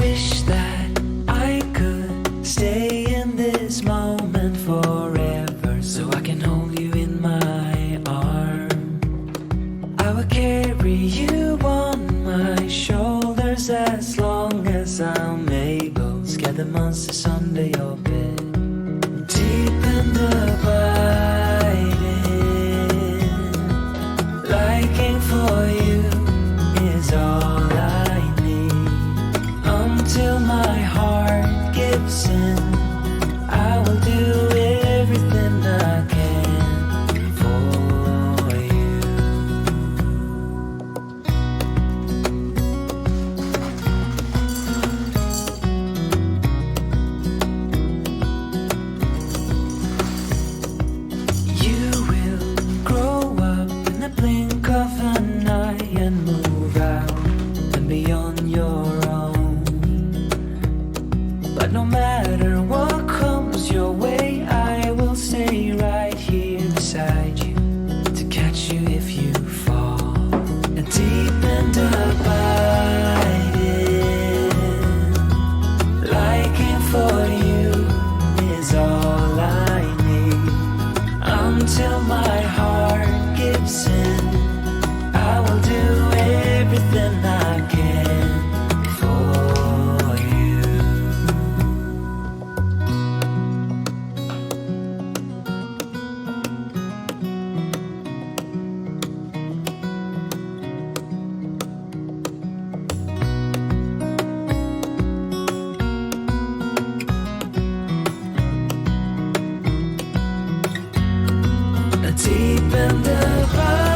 wish that I could stay in this moment forever so I can hold you in my arm. I will carry you on my shoulders as long as I'm able. Scare the monsters under your bed. Deep in the and move out and beyond your own. But no matter what comes your way, I will stay right here beside you to catch you if you fall. And deep and abiding, liking for you is all I need. Until my heart gives in, deep in the heart.